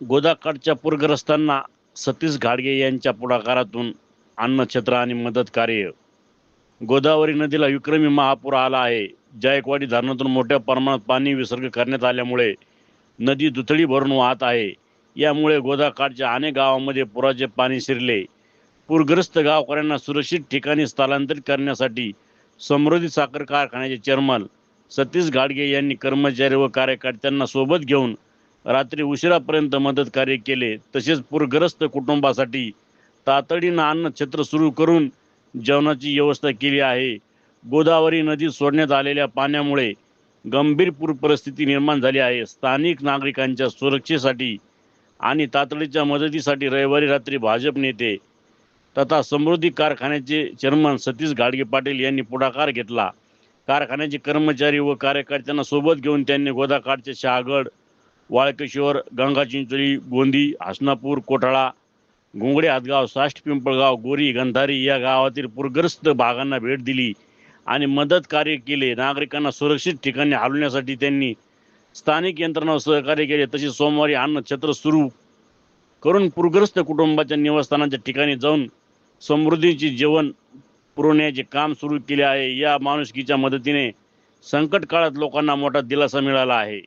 गोदाकाठच्या पूरग्रस्तांना सतीश घाडगे यांच्या पुढाकारातून अन्नछत्र आणि मदत कार्य. गोदावरी नदीला विक्रमी महापूर आला आहे. जायकवाडी धरणातून मोठ्या प्रमाणात पाणी विसर्ग करण्यात आल्यामुळे नदी दुथडी भरून वाहत आहे. यामुळे गोदाकाठच्या अनेक गावांमध्ये पुराचे पाणी शिरले. पूरग्रस्त गावकऱ्यांना सुरक्षित ठिकाणी स्थलांतरित करण्यासाठी समृद्धी साखर कारखान्याचे चेअरमन सतीश घाडगे यांनी कर्मचारी व कार्यकर्त्यांना सोबत घेऊन रात्री उशिरापर्यंत मदत कार्य केले तसेच पूरग्रस्त कुटुंबासाठी तातडीनं अन्नछत्र सुरू करून जेवणाची व्यवस्था केली आहे. गोदावरी नदीत सोडण्यात आलेल्या पाण्यामुळे गंभीर पूर परिस्थिती निर्माण झाली आहे. स्थानिक नागरिकांच्या सुरक्षेसाठी आणि तातडीच्या मदतीसाठी रविवारी रात्री भाजप नेते तथा समृद्धी कारखान्याचे चेअरमन सतीश घाडगे पाटील यांनी पुढाकार घेतला. कारखान्याचे कर्मचारी व कार्यकर्त्यांना सोबत घेऊन त्यांनी गोदाकाठचे शहागड वाळकेश्वर गंगाचिंचोली गोंदी हसनापूर कोठाळा घोंगडे हातगाव साष्ट पिंपळगाव गोरी गंधारी या गावातील पूरग्रस्त भागांना भेट दिली आणि मदत कार्य केले. नागरिकांना सुरक्षित ठिकाणी हलवण्यासाठी त्यांनी स्थानिक यंत्रणा सहकार्य केले. तसेच सोमवारी अन्नछत्र सुरू करून पूरग्रस्त कुटुंबाच्या निवासस्थानाच्या ठिकाणी जाऊन समृद्धीचे जेवण पुरवण्याचे काम सुरू केले आहे. या माणुसकीच्या मदतीने संकट काळात लोकांना मोठा दिलासा मिळाला आहे.